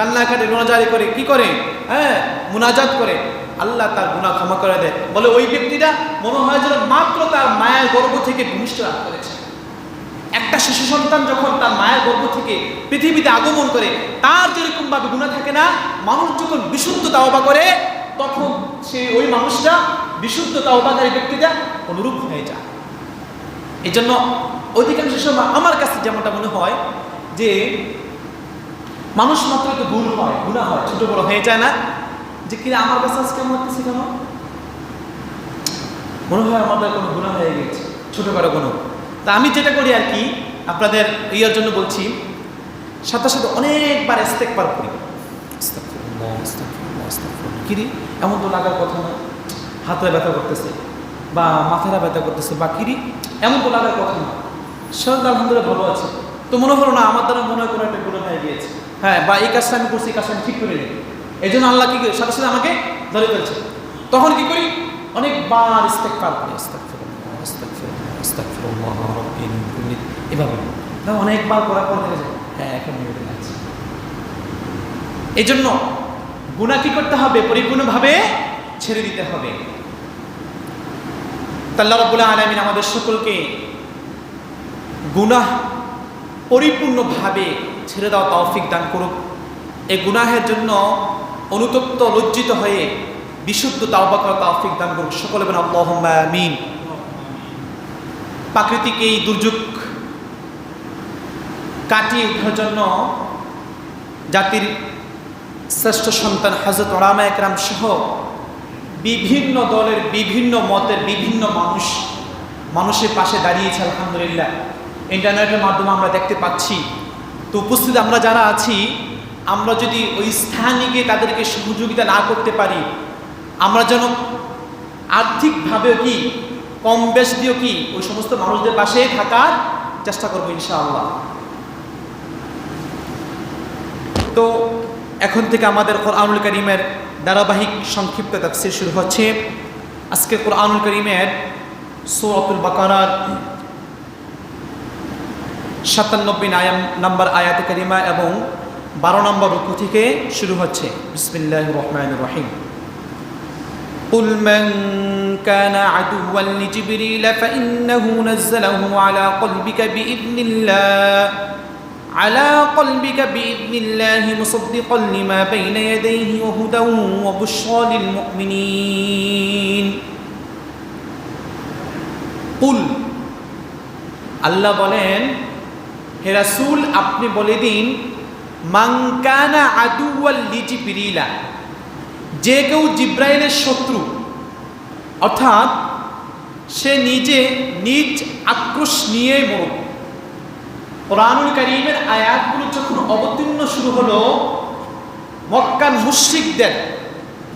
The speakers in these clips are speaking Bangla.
কান্নাকাটি মোনাজারি করে কি করে? হ্যাঁ মুনাজাত করে। আল্লাহ তার গুনাহ ক্ষমা করে দেয়। বলে ওই ব্যক্তিটা মনে হয় যেন মাত্র তার মায়ের গর্ভ থেকে ভূমিষ্ঠ লাভ করেছে একটা শিশু সন্তান যখন তার মায়ের গর্ভ থেকে পৃথিবীতে আগমন করে, তার যেরকম ভাবে গুণা থাকে না, মানুষ যখন বিশুদ্ধ তাওবা করে, তখন সে ওই মানুষটা বিশুদ্ধ তাওবাকারী ব্যক্তিটা অনুরূপ হয়ে যায়। এই জন্য অধিকাংশ সময় আমার কাছে যেমনটা মনে হয় যে মানুষ মাত্র একটু ভুল হয় গুণা হয়। ছোট বড় হয়ে যায় না। যে কিনা আমার কাছে আজকে মনে হচ্ছে কেন? মনে হয় আমাদের কোনো গুণা হয়ে গেছে ছোটোখাটো কোনো। তা আমি যেটা করি আর কি আপনাদের ইয়ের জন্য বলছি সাথে সাথে অনেকবার করি। আস্তাগফিরুল্লাহ, আস্তাগফিরুল্লাহ, আস্তাগফিরুল্লাহ। কিরি এমন তো লাগার কথা না। হাতে ব্যথা করতেছে বা মাথাটা ব্যথা করতেছে বা কিরি এমন তো লাগার কথা না। শরীর আলহামদুলিল্লাহ ভালো আছে। তো মনে হলো না আমার দ্বারা মনে হয় কোনো একটা গুণা হয়ে গিয়েছে। হ্যাঁ বা এই কাজটা আমি করছি, এই কাজটা আমি ঠিক করে নিই। এই জন্য আল্লাহ কি করে? সাথে সাথে আমাকে ধরে ফেলছে। তখন কি করি? অনেকবার ইস্তেকবার করি। এভাবে। অনেকবার করার পর দেখা হ্যাঁ এখন নিয়ে লাগছে এই জন্য গুণা কি করতে হবে? পরিপূর্ণভাবে ছেড়ে দিতে হবে। তাল্লা রব্বুল আলমিন আমাদের সকলকে গুনাহ পরিপূর্ণভাবে ছেড়ে দেওয়া তৌফিক দান করুক। এই গুনাহের জন্য অনুতপ্ত, লজ্জিত হয়ে বিশুদ্ধ তাওবা করা তৌফিক দান করুক। সকলে বলেন, আল্লাহুম্মা আমিন। প্রাকৃতিক এই দুর্যোগ কাটিয়ে ওঠার জন্য জাতির শ্রেষ্ঠ সন্তান হাজরত ওলামা একরাম সহ বিভিন্ন দলের বিভিন্ন মতের বিভিন্ন মানুষ মানুষের পাশে দাঁড়িয়েছে, আলহামদুলিল্লাহ। ইন্টারনেটের মাধ্যমে আমরা দেখতে পাচ্ছি তো উপস্থিত আমরা যারা আছি, আমরা যদি ওই স্থানে গিয়ে তাদেরকে সহযোগিতা না করতে পারি, আমরা যেন আর্থিকভাবেও কি, কম বেশ দিয়েও কি, ওই সমস্ত মানুষদের পাশে থাকার চেষ্টা করব ইনশাআল্লাহ। তো এখন থেকে আমাদের কোরআনুল করিমের ধারাবাহিক সংক্ষিপ্ত তাফসির শুরু হচ্ছে। আজকে কোরআনুল করিমের সৌরতুল বাকারার সাতানব্বই আয়াম নাম্বার আয়াতে করিমা এবং বারো নম্বর রুকু থেকে শুরু হচ্ছে বিসমিল্লাহ রহমান রহিম قل من كان عدوا لجبريل فإنه نزله على قلبك بإذن الله على قلبك بإذن الله مصدقا لما بين يديه وهدى وبشرى للمؤمنين قل আল্লাহ বলেন হে রাসূল, আপনি বলে দিন মাংকানা আদুয়াল লিজিবিরিলা যে কেউ জিব্রাইলের শত্রু, অর্থাৎ সে নিজে নিজ আক্রোশ নিয়ে মরুক। কোরআনুল করিমের আয়াতগুলো যখন অবতীর্ণ শুরু হলো মক্কান মুশ্রিকদের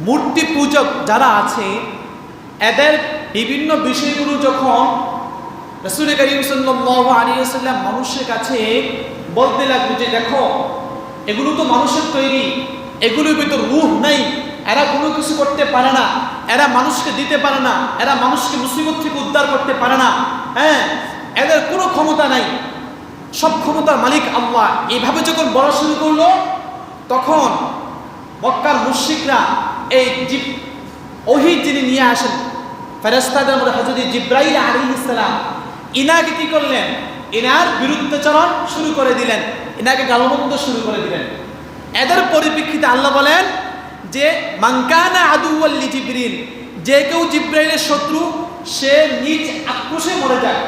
মূর্তি পূজক যারা আছে, এদের বিভিন্ন বিষয়গুলো যখন রসুল করিম সাল্লাহ আলিয়াল্লাম মানুষের কাছে বলতে লাগল যে, দেখো, এগুলো তো মানুষের তৈরি। এগুলোর ভিতর রুহ নাই। এরা কোনো কিছু করতে পারে না। এরা মানুষকে দিতে পারে না। এরা মানুষকে মুসিবত থেকে উদ্ধার করতে পারে না। হ্যাঁ এদের কোনো ক্ষমতা নাই। সব ক্ষমতার মালিক আল্লাহ। এইভাবে যখন বলা শুরু করল, তখন মক্কার মুশিকরা এই জিব ওহি যিনি নিয়ে আসেন ফেরেস্তাদের মধ্যে হজরত জিব্রাইল আলী ইসলাম ইনাকে কি করলেন ইনার বিরুদ্ধাচরণ শুরু করে দিলেন ইনাকে গালবন্ধ শুরু করে দিলেন এদের পরিপ্রেক্ষিতে আল্লাহ বলেন যে মাঙ্কানা আদুয়াল্লি জিব্রিল যে কেউ জিব্রাইলের শত্রু সে নিজ আক্রোশে মরে যায়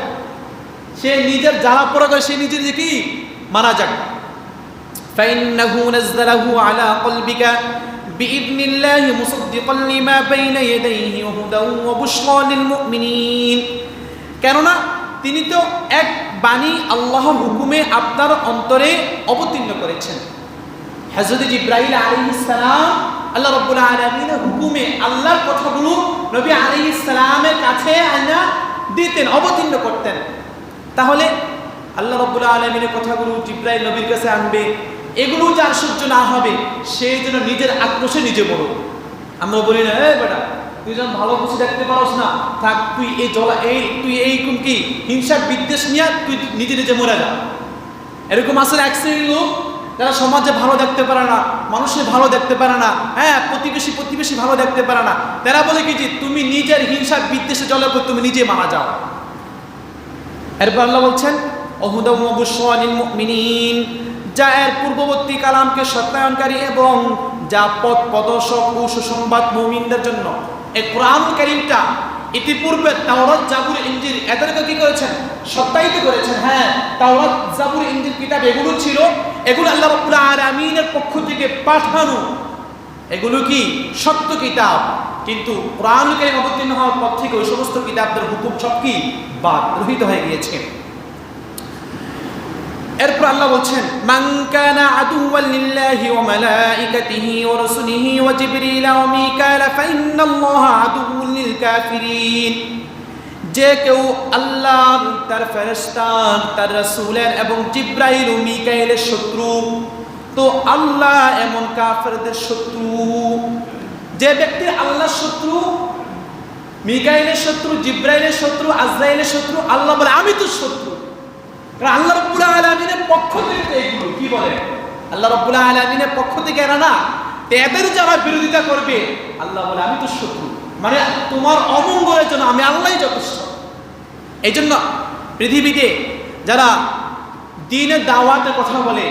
সে নিজের জ্বালা পড়া করে সে নিজের যে কি মারা যাক فإنه نزله على قلبك بإذن الله مصدقا لما بين يديه وهدى وبشرى للمؤمنين কেননা তিনি তো এক বাণী আল্লাহর হুকুমে আপনার অন্তরে অবতীর্ণ করেছেন। হজরত ইব্রাহিম আলী ইসলাম আল্লাহ রব্বুল আলমিনের হুকুমে আল্লাহর কথাগুলো নবী আলী ইসলামের কাছে আনা দিতেন, অবতীর্ণ করতেন। তাহলে আল্লাহ রব্বুল আলমিনের কথাগুলো জিব্রাইল নবীর কাছে আনবে, এগুলো যার সহ্য না হবে, সে যেন নিজের আক্রোশে নিজে বড় আমরা বলি না এ বেটা তুই যেন ভালো কিছু দেখতে পারস না। থাক, তুই এই জলা, এই, তুই এই কি? হিংসার বিদ্বেষ নিয়ে তুই নিজে নিজে মরে যা। এরকম আসলে এক শ্রেণির লোক? যারা সমাজে ভালো দেখতে পারে না মানুষের ভালো দেখতে পারে না হ্যাঁ প্রতিবেশী প্রতিবেশী ভালো দেখতে পারে না, তারা বলে কি যে, তুমি নিজের হিংসার বিদ্বেষে উপর তুমি নিজে মারা যাও। এরপর আল্লাহ বলছেন যা এর পূর্ববর্তী কালামকে সত্যায়নকারী এবং যা পথ প্রদর্শক ও সুসংবাদ মুমিনদের জন্য। এই কোরআন কারিমটা ইতিপূর্বে তাওরাত জাবুর ইঞ্জিল এদেরকে কি করেছেন? সত্যায়িত করেছেন। হ্যাঁ তাওরাত জাবুর ইঞ্জিল কিতাব এগুলো ছিল, এগুলো আল্লাহ রাব্বুল আলামিনের পক্ষ থেকে পাঠানো। এগুলো কি? সত্য কিতাব। কিন্তু কোরআন কারিম অবতীর্ণ হওয়ার পর থেকে ওই সমস্ত কিতাবদের হুকুম সব কি? বাদ, রহিত হয়ে গিয়েছে। এরপর আল্লাহ বলছেন, মান কানা আদুওয়ান লিল্লাহি ওয়া মালাইকাতিহি ওয়া রাসূলিহি ওয়া জিবরিল ওয়া মিকাইল ফাইন্নাল্লাহা আদুউল লিল কাফিরিন. যে কেউ আল্লাহ তার ফেরেশতা, তার রাসূলের এবং জিব্রাইল ও মিকাইলের শত্রু, তো আল্লাহ এমন কাফেরদের শত্রু। যে ব্যক্তি আল্লাহর শত্রু, মিকাইলের শত্রু, জিব্রাইলের শত্রু, আজরাইলের শত্রু, আল্লাহ বলে, আমি তো শত্রু। কারণ আল্লাহ রব্বুল আলমিনের পক্ষ থেকে এইগুলো, কি বলে? আল্লাহ রব্বুল আলমিনের পক্ষ থেকে এরা না এদের যারা বিরোধিতা করবে, আল্লাহ বলে, আমি তো শত্রু। মানে তোমার অমঙ্গলের জন্য আমি আল্লাহই যথেষ্ট। এই জন্য পৃথিবীতে যারা দিনের দাওয়াতের কথা বলে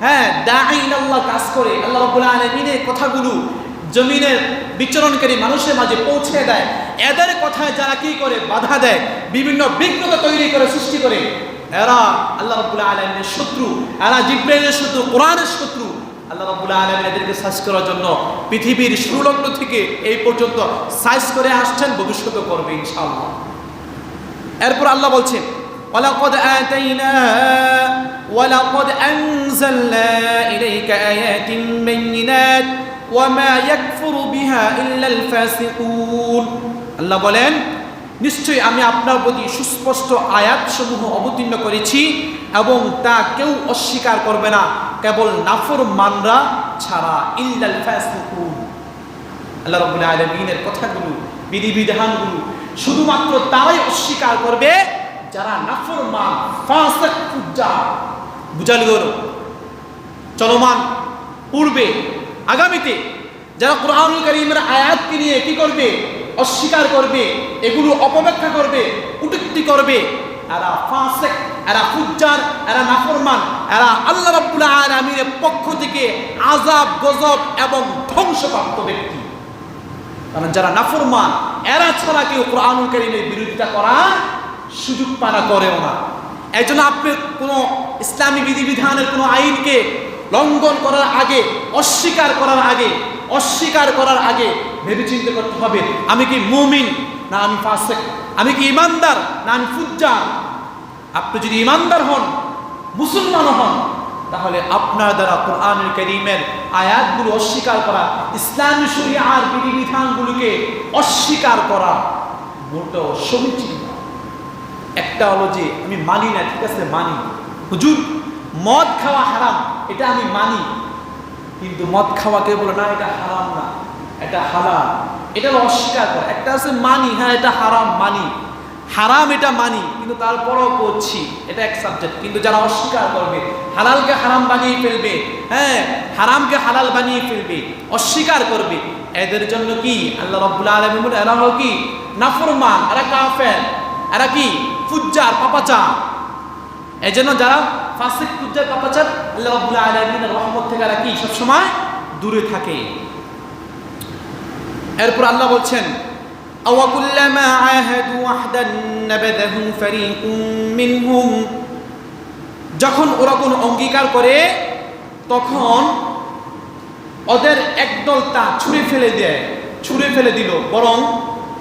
হ্যাঁ দাইন আল্লাহ কাজ করে, আল্লাহ রব্বুল আলমিনের কথাগুলো জমিনের বিচরণকারী মানুষের মাঝে পৌঁছে দেয়। এদের কথায় যারা কি করে? বাধা দেয়। বিভিন্ন বিঘ্নতা তৈরি করে, সৃষ্টি করে। এরা আল্লাহ রব্বুল আলমিনের শত্রু এরা জিব্রাইলের শত্রু কোরআনের শত্রু আল্লাহ রব্বুল আলমিন এদেরকে সাইজ করার জন্য পৃথিবীর সুলগ্ন থেকে এই পর্যন্ত সাইজ করে আসছেন ভবিষ্যতে করবে ইনশাআল্লাহ এরপর আল্লাহ বলছেন ولقد آتينا ولقد أنزلنا إليك آيات بينات وما يكفر بها إلا الفاسقون আল্লাহ বলেন নিশ্চয়ই আমি আপনার প্রতি সুস্পষ্ট আয়াতসমূহ অবতীর্ণ করেছি এবং তা কেউ অস্বীকার করবে না। কেবল নাফর মানরা ছাড়া ইল্লাল ফাসিকুন। আল্লাহ রাব্বুল আলামিনের কথাগুলো, বিধিবিধানগুলো শুধুমাত্র তারাই অস্বীকার করবে যারা নাফরমান, ফাসিক, ফুজ্জার। বুঝালি গেল চলমান পূর্বে, আগামীতে যারা কোরআনুল কারীমের আয়াতকে নিয়ে কি করবে? অস্বীকার করবে, এগুলো অপব্যাখ্যা করবে উটুক্তি করবে। এরা ফাসিক, এরা ফুজ্জার, এরা নাফরমান, এরা আল্লাহ রাব্বুল আলামিনের পক্ষ থেকে আযাব, গজব এবং ধ্বংসপ্রাপ্ত ব্যক্তি। কারণ যারা নাফরমান, এরা ছাড়া কেউ কোরআনুল কারীমের বিরোধিতা করা সুযোগ পানা করেও না। এই জন্য আপনি কোনো ইসলামী বিধিবিধানের কোনো আইনকে লঙ্ঘন করার আগে, অস্বীকার করার আগে, অস্বীকার করার আগে ভেবে চিন্তা করতে হবে, আমি কি মুমিন না আমি ফাসেক? আমি কি ইমানদার না আমি ফুজ্জার? আপনি যদি ইমানদার হন, মুসলমান হন, তাহলে আপনার দ্বারা কোরআনুল করিমের আয়াতগুলো অস্বীকার করা, ইসলামী শরিয়ার বিধিবিধানগুলোকে অস্বীকার করা মোটেও সমীচীন একটা হলো যে, আমি মানি না, ঠিক আছে, মানি। হুজুর, মদ খাওয়া হারাম, এটা আমি মানি। কিন্তু মদ খাওয়া খাওয়াকে বলে না, এটা হারাম না। এটা হালাল এটা অস্বীকার করা। একটা আছে মানি হ্যাঁ এটা হারাম, মানি। হারাম এটা মানি, কিন্তু তারপরও করছি। এটা এক সাবজেক্ট কিন্তু যারা অস্বীকার করবে, হালালকে হারাম বানিয়ে ফেলবে হ্যাঁ হারামকে হালাল বানিয়ে ফেলবে, অস্বীকার করবে, এদের জন্য কি? আল্লাহ রব্বুল আলমী বলে, এরা হলো কি? নাফরমান, এরা কাফের, এরা কি? ফুজ্জার, পাপাচার। এই জন্য যারা ফাসিক, ফুজ্জার, পাপাচার, আল্লাহ রব্বুল আলমিনের রহমত থেকে এরা কি? সবসময় দূরে থাকে। এরপর আল্লাহ বলছেন أوكلما عاهدوا وحدا نبذه فريق منهم যখন ওরা কোনো অঙ্গীকার করে তখন ওদের একদল তা ছুঁড়ে ফেলে দেয় ছুঁড়ে ফেলে দিল বরং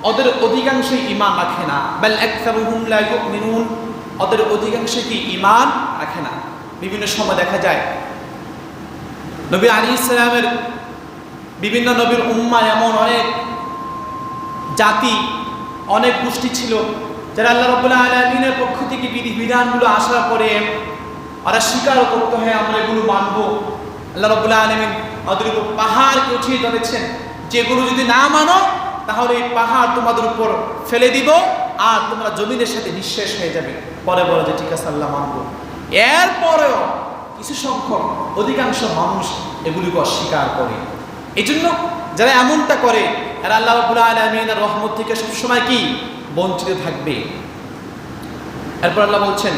ওদের অধিকাংশই ইমান রাখে না বেল একসারুহুম লা ইউমিনুন ওদের অধিকাংশ কি ইমান রাখে না বিভিন্ন সময় দেখা যায় নবী আলী ইসলামের বিভিন্ন নবীর উম্মা এমন অনেক জাতি, অনেক গোষ্ঠী ছিল যারা আল্লাহ রবুল্লাহ আলমিনের পক্ষ থেকে বিধি বিধানগুলো আসার পরে ওরা স্বীকারও করতে, হয়, আমরা এগুলো মানব। আল্লাহ রবুল্লাহ আলমিন উপর পাহাড়কে উঠিয়ে ধরেছেন, যেগুলো যদি না মানো, তাহলে এই পাহাড় তোমাদের উপর ফেলে দিব আর তোমরা জমিনের সাথে নিঃশেষ হয়ে যাবে। পরে বলো যে, ঠিক আছে, আল্লাহ মানব। এরপরেও কিছু সংখ্যক, অধিকাংশ মানুষ এগুলিকে অস্বীকার করে। এই জন্য যারা এমনটা করে এরা আল্লাহ আলমিন রহমত থেকে সবসময় কি? বঞ্চিত থাকবে। এরপর আল্লাহ বলছেন